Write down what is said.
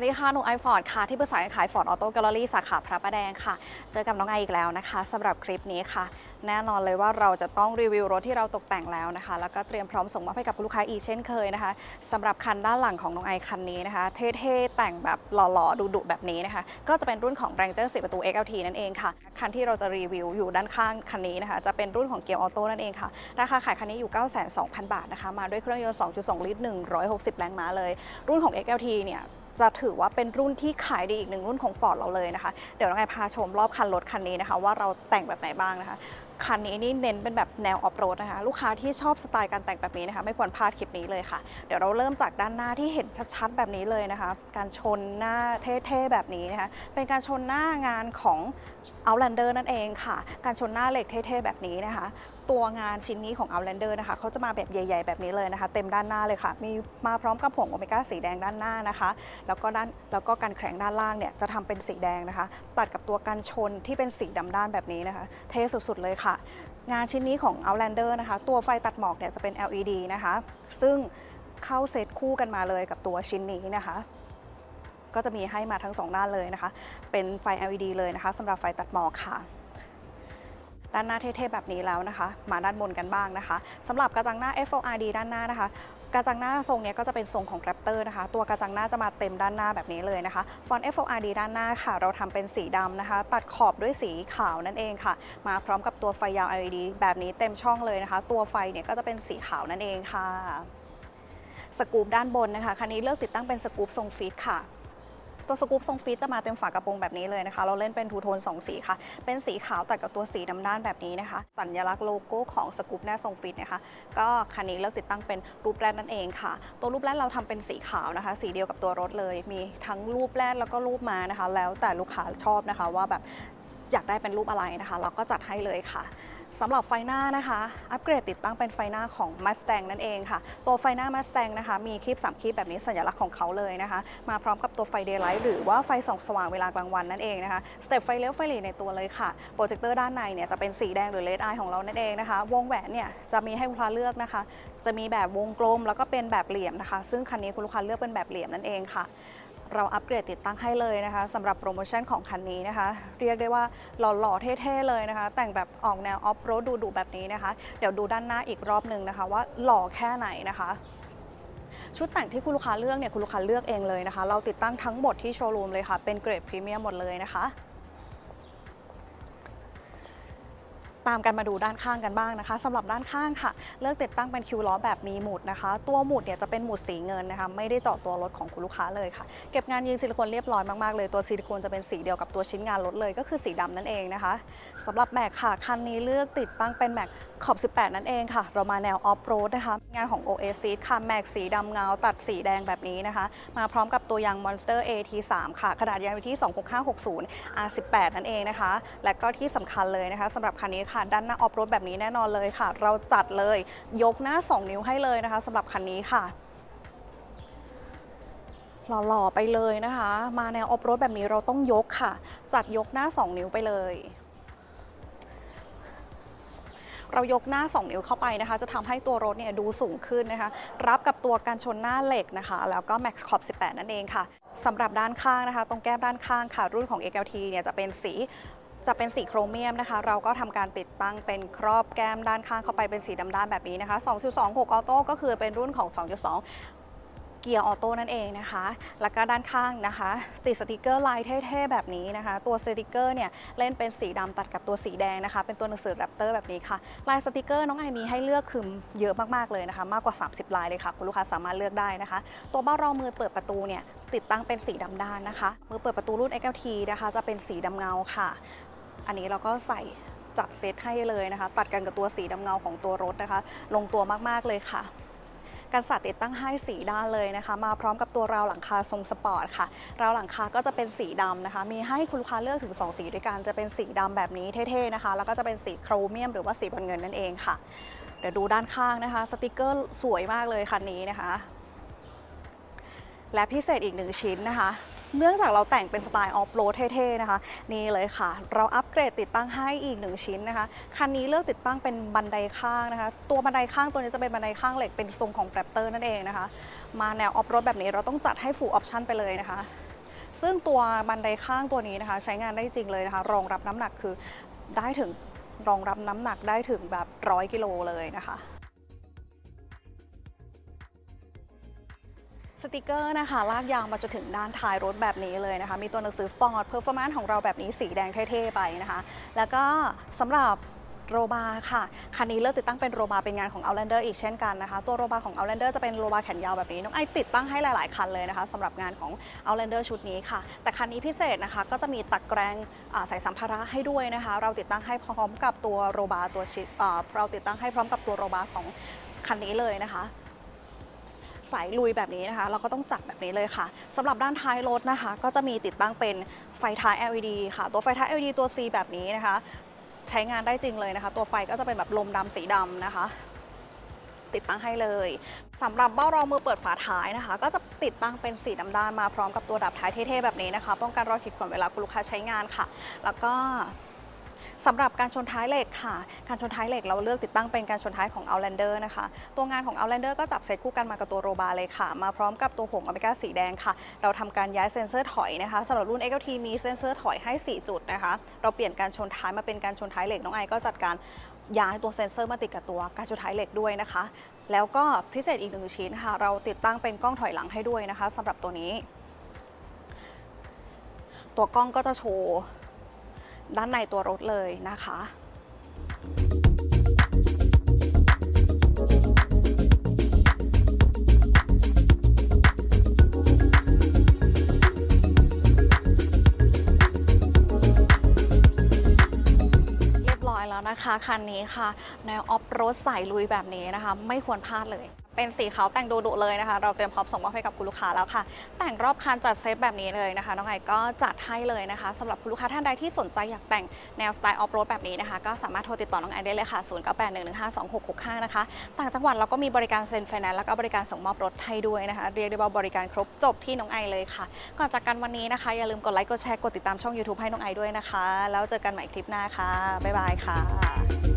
วัสดีค่ะหนูไอฟอร์ดค่ะ ที่ปรึกษาการขายฟอร์ดออโต้แกลเลอรี่สาขาพระประแดงค่ะ เจอกับน้องไออีกแล้วนะคะสำหรับคลิปนี้ค่ะแน่นอนเลยว่าเราจะต้องรีวิวรถที่เราตกแต่งแล้วนะคะ แล้วก็เตรียมพร้อมส่งมอบให้กับลูกค้าอีกเช่นเคยนะคะสำหรับคันด้านหลังของน้องไอคันนี้นะคะ เท่ๆ แต่งแบบหล่อๆดุๆแบบนี้นะคะ ก็จะเป็นรุ่นของ Ranger 10ประตู XLT นั่นเองค่ะ คันที่เราจะรีวิวอยู่ด้านข้างคันนี้นะคะ จะเป็นรุ่นของเกียร์ออโต้นั่นเองค่ะ ราคาขายคันนี้อยู่ 92,000บาทนะคะ มาด้วยเครื่องยนต์ 2.2 ลิตร 160 แรงม้าเลย รุ่นของ XLT เนี่ยจะถือว่าเป็นรุ่นที่ขายดีอีกหนึ่งรุ่นของ Ford เราเลยนะคะ เดี๋ยวน้องไอพาชมรอบคันรถคันนี้นะคะ ว่าเราแต่งแบบไหนบ้างนะคะ คันนี้นี่เน้นเป็นแบบแนวออฟโรดนะคะ ลูกค้าที่ชอบสไตล์การแต่งแบบนี้นะคะ ไม่ควรพลาดคลิปนี้เลยค่ะ เดี๋ยวเราเริ่มจากด้านหน้าที่เห็นชัดๆ แบบนี้เลยนะคะ การชนหน้าเท่ๆ แบบนี้นะคะ เป็นการชนหน้างานของ Outlander นั่นเองค่ะ การชนหน้าเหล็กเท่ๆ แบบนี้นะคะ ตัวงานชิ้นนี้ของ Outlander นะคะเขาจะมาแบบใหญ่ ๆ แบบนี้เลยนะคะ เต็มด้านหน้าเลยค่ะ มีมาพร้อมกับผงโอเมก้าสีแดงด้านหน้านะคะ แล้วก็ด้านแล้วก็การแข็งด้านล่างเนี่ยจะทำเป็นสีแดงนะคะ ตัดกับตัวกันชนที่เป็นสีดำด้านแบบนี้นะคะ เท่สุดๆเลยค่ะ งานชิ้นนี้ของ Outlander นะคะ ตัวไฟตัดหมอกเนี่ยจะเป็น LED นะคะ ซึ่งเข้าเซตคู่กันมาเลยกับตัวชิ้นนี้นะคะก็จะมีให้มาทั้งสองด้านเลยนะคะ เป็นไฟ LED เลยนะคะสำหรับไฟตัดหมอกค่ะ ด้านหน้าเท่ๆแบบนี้แล้วนะคะ มาด้านบนกันบ้างนะคะสำหรับกระจังหน้า FORD ด้านหน้านะคะ กระจังหน้าทรงเนี้ยก็จะเป็นทรงของ Raptor นะคะ ตัวกระจังหน้าจะมาเต็มด้านหน้าแบบนี้เลยนะคะฟอนต์ FORD ด้านหน้าค่ะ เราทำเป็นสีดำนะคะ ตัดขอบด้วยสีขาวนั่นเองค่ะ มาพร้อมกับตัวไฟยาว LED แบบนี้เต็มช่องเลยนะคะ ตัวไฟเนี่ยก็จะเป็นสีขาวนั่นเองค่ะ สกูปด้านบนนะคะคันนี้เลือกติดตั้งเป็นสกูปทรงฟีดค่ะ ตัวสกู๊ปทรงฟีดจะมาเต็มฝากระโปรงแบบนี้เลยนะคะ เราเล่นเป็นทูโทน2สีค่ะ เป็นสีขาวตัดกับตัวสีดำด้านแบบนี้นะคะ สัญลักษณ์โลโก้ของสกู๊ปหน้าทรงฟีดนะคะ ก็คันนี้เลือกติดตั้งเป็นรูปแรกนั่นเองค่ะ ตัวรูปแรกเราทำเป็นสีขาวนะคะ สีเดียวกับตัวรถเลย มีทั้งรูปแรกแล้วก็รูปมานะคะ แล้วแต่ลูกค้าชอบนะคะว่าแบบอยากได้เป็นรูปอะไรนะคะ เราก็จัดให้เลยค่ะ สำหรับไฟหน้านะคะ อัปเกรดติดตั้งเป็นไฟหน้าของ Mustang นั่นเองค่ะ ตัวไฟหน้า Mustang นะคะ มีคลิป3คลิปแบบนี้สัญลักษณ์ของเขาเลยนะคะ มาพร้อมกับตัวไฟ Daylight หรือว่าไฟส่องสว่างเวลากลางวันนั่นเองนะคะ สเต็ปไฟเลี้ยวไฟหลีในตัวเลยค่ะโปรเจคเตอร์ด้านในเนี่ยจะเป็นสีแดงหรือ Red Eye ของเรานั่นเองนะคะ วงแหวนเนี่ยจะมีให้ลูกค้าเลือกนะคะ จะมีแบบวงกลมแล้วก็เป็นแบบเหลี่ยมนะคะ ซึ่งคันนี้คุณลูกค้าเลือกเป็นแบบเหลี่ยมนั่นเองค่ะ เราอัปเกรดติดตั้งให้เลยนะคะสำหรับโปรโมชั่นของคันนี้นะคะ เรียกได้ว่าหล่อๆเท่ๆเลยนะคะ แต่งแบบออกแนวออฟโรดดูๆแบบนี้นะคะ เดี๋ยวดูด้านหน้าอีกรอบหนึ่งนะคะ ว่าหล่อแค่ไหนนะคะชุดแต่งที่คุณลูกค้าเลือกเนี่ยคุณลูกค้าเลือกเองเลยนะคะ เราติดตั้งทั้งหมดที่โชว์รูมเลยค่ะ เป็นเกรดพรีเมียมหมดเลยนะคะ ตามกันมาดูด้านข้างกันบ้างนะคะสำหรับด้านข้างค่ะ เลือกติดตั้งเป็นคิวล้อแบบมีหมุดนะคะ ตัวหมุดเนี่ยจะเป็นหมุดสีเงินนะคะไม่ได้เจาะตัวรถของคุณลูกค้าเลยค่ะ เก็บงานยิงซิลิโคนเรียบร้อยมากๆเลยตัวซิลิโคนจะเป็นสีเดียวกับตัวชิ้นงานรถเลยก็คือสีดำนั่นเองนะคะสำหรับแม็กค่ะคันนี้เลือกติดตั้งเป็นแม็กขอบ 18 นั่นเองค่ะ เรามาแนวออฟโรดนะคะ งานของ Oasis ค่ะแม็กสีดำเงาตัดสีแดงแบบนี้นะคะ มาพร้อมกับตัวยาง Monster AT3 ค่ะ ขนาดยางอยู่ที่ 26560 R18 นั่นเองนะคะ และก็ที่สำคัญเลยนะคะสำหรับคันนี้ค่ะ ด้านหน้าออฟโรดแบบนี้แน่นอนเลยค่ะ เราจัดเลยยกหน้า 2 นิ้วให้เลยนะคะสำหรับคันนี้ค่ะหล่อๆไปเลยนะคะ มาแนวออฟโรดแบบนี้เราต้องยกค่ะ จัดยกหน้า 2 นิ้วไปเลย เรายกหน้า 2 นิ้วเข้าไปนะคะ จะทำให้ตัวรถเนี่ยดูสูงขึ้นนะคะ รับกับตัวการชนหน้าเหล็กนะคะ แล้วก็ Max Corp 18 นั่นเองค่ะสำหรับด้านข้างนะคะ ตรงแก้มด้านข้างค่ะ รุ่นของ XLT เนี่ยจะเป็นสี จะเป็นสีโครเมียมนะคะ เราก็ทำการติดตั้งเป็นครอบแก้มด้านข้างเข้าไปเป็นสีดำด้านแบบนี้นะคะ 2.26ออโต้ก็คือเป็นรุ่นของ 2.2 เกียร์ออโต้นั่นเองนะคะ แล้วก็ด้านข้างนะคะ ติดสติกเกอร์ลายเท่ๆแบบนี้นะคะ ตัวสติกเกอร์เนี่ยเล่นเป็นสีดำตัดกับตัวสีแดงนะคะ เป็นตัวหนังสือแรปเตอร์แบบนี้ค่ะ ลายสติกเกอร์น้องไอมีให้เลือกคือเยอะมากๆเลยนะคะ มากกว่า 30 ลายเลยค่ะ คุณลูกค้าสามารถเลือกได้นะคะ ตัวเบ้ารองมือเปิดประตูเนี่ยติดตั้งเป็นสีดำด้านนะคะ มือเปิดประตูรุ่น XLT นะคะ จะเป็นสีดำเงาค่ะ อันนี้เราก็ใส่จัดเซตให้เลยนะคะ ตัดกันกับตัวสีดำเงาของตัวรถนะคะ ลงตัวมากๆเลยค่ะการสัดติดตั้งให้สีด้านเลยนะคะ มาพร้อมกับตัวราวหลังคาทรงสปอร์ตค่ะ ราวหลังคาก็จะเป็นสีดำนะคะ มีให้คุณลูกค้าเลือกถึง 2 สีด้วยกัน จะเป็นสีดำแบบนี้เท่ๆนะคะ แล้วก็จะเป็นสีโครเมียมหรือว่าสีบอลเงินนั่นเองค่ะ เดี๋ยวดูด้านข้างนะคะ สติกเกอร์สวยมากเลยคันนี้นะคะ และพิเศษอีกหนึ่งชิ้นนะคะ เนื่องจากเราแต่งเป็นสไตล์ออฟโรดเท่ๆนะคะ นี่เลยค่ะ เราอัปเกรดติดตั้งให้อีกหนึ่งชิ้นนะคะ คันนี้เลือกติดตั้งเป็นบันไดข้างนะคะ ตัวบันไดข้างตัวนี้จะเป็นบันไดข้างเหล็กเป็นทรงของแรปเตอร์นั่นเองนะคะ มาแนวออฟโรดแบบนี้เราต้องจัดให้ฟูลออปชั่นไปเลยนะคะ ซึ่งตัวบันไดข้างตัวนี้นะคะ ใช้งานได้จริงเลยนะคะ รองรับน้ำหนักคือได้ถึงรองรับน้ำหนักได้ถึงแบบร้อยกิโลเลยนะคะ สติกเกอร์นะคะ ลากยาวมาจนถึงด้านท้ายรถแบบนี้เลยนะคะ มีตัวหนังสือ Ford Performance ของเราแบบนี้สีแดงเท่ๆไปนะคะ แล้วก็สำหรับโรบาค่ะ คันนี้เลือกติดตั้งเป็นโรบาเป็นงานของ Outlander อีกเช่นกันนะคะ ตัวโรบาของ Outlander จะเป็นโรบาแขนยาวแบบนี้ น้องไอติดตั้งให้หลาย ๆ คันเลยนะคะสำหรับงานของ Outlander ชุดนี้ค่ะ แต่คันนี้พิเศษนะคะก็จะมีตะแกรงอ่าใส่สัมภาระให้ด้วยนะคะ เราติดตั้งให้พร้อมกับตัวโรบาตัวชิปอ่าเราติดตั้งให้พร้อมกับตัวโรบาของคันนี้เลยนะคะ สายลุยแบบนี้นะคะ เราก็ต้องจับแบบนี้เลยค่ะสำหรับด้านท้ายรถนะคะ ก็จะมีติดตั้งเป็นไฟท้าย LED ค่ะ ตัวไฟท้าย LED ตัว C แบบนี้นะคะ ใช้งานได้จริงเลยนะคะ ตัวไฟก็จะเป็นแบบลมดำสีดำนะคะ ติดตั้งให้เลยสำหรับเบ้ารองมือเปิดฝาท้ายนะคะ ก็จะติดตั้งเป็นสีดำด้านมาพร้อมกับตัวดับท้ายเท่ๆแบบนี้นะคะ ป้องกันรอยขีดข่วนเวลาคุณลูกค้าใช้งานค่ะ แล้วก็ สำหรับการชนท้ายเหล็กค่ะ การชนท้ายเหล็กเราเลือกติดตั้งเป็นการชนท้ายของ Outlander นะคะ ตัวงานของ Outlander ก็จับเซตคู่กันมากับตัวโรบาเลยค่ะ มาพร้อมกับตัวผงอเมริกาสีแดงค่ะ เราทำการย้ายเซ็นเซอร์ถอยนะคะสำหรับรุ่น XLT มีเซ็นเซอร์ถอยให้ 4 จุดนะคะ เราเปลี่ยนการชนท้ายมาเป็นการชนท้ายเหล็กน้องไอก็จัดการย้ายตัวเซ็นเซอร์มาติดกับตัวการชนท้ายเหล็กด้วยนะคะ แล้วก็พิเศษอีกหนึ่งชิ้นค่ะ เราติดตั้งเป็นกล้องถอยหลังให้ด้วยนะคะสำหรับตัวนี้ ตัวกล้องก็จะโชว์ ด้านในตัวรถเลยนะคะเรียบร้อยแล้วนะคะคันนี้ค่ะแนวออฟโรดสายลุยแบบนี้นะคะ ไม่ควรพลาดเลย เป็นสีขาวแต่งดุๆเลยนะคะ เราเตรียมพร้อมส่งมอบให้กับคุณลูกค้าแล้วค่ะ แต่งรอบคันจัดเซตแบบนี้เลยนะคะน้องไอก็จัดให้เลยนะคะสำหรับคุณลูกค้าท่านใดที่สนใจอยากแต่งแนวสไตล์ออฟโรดแบบนี้นะคะ ก็สามารถโทรติดต่อน้องไอได้เลยค่ะ 0981152665 นะคะ ต่างจังหวัดเราก็มีบริการเซ็นไฟแนนซ์แล้วก็บริการส่งมอบรถให้ด้วยนะคะ เรียกได้ว่าบริการครบจบที่น้องไอเลยค่ะ ก่อนจากกันวันนี้นะคะ อย่าลืมกดไลค์กดแชร์กดติดตามช่อง YouTube ให้น้องไอด้วยนะคะ แล้วเจอกันใหม่คลิปหน้าค่ะบ๊ายบายค่ะ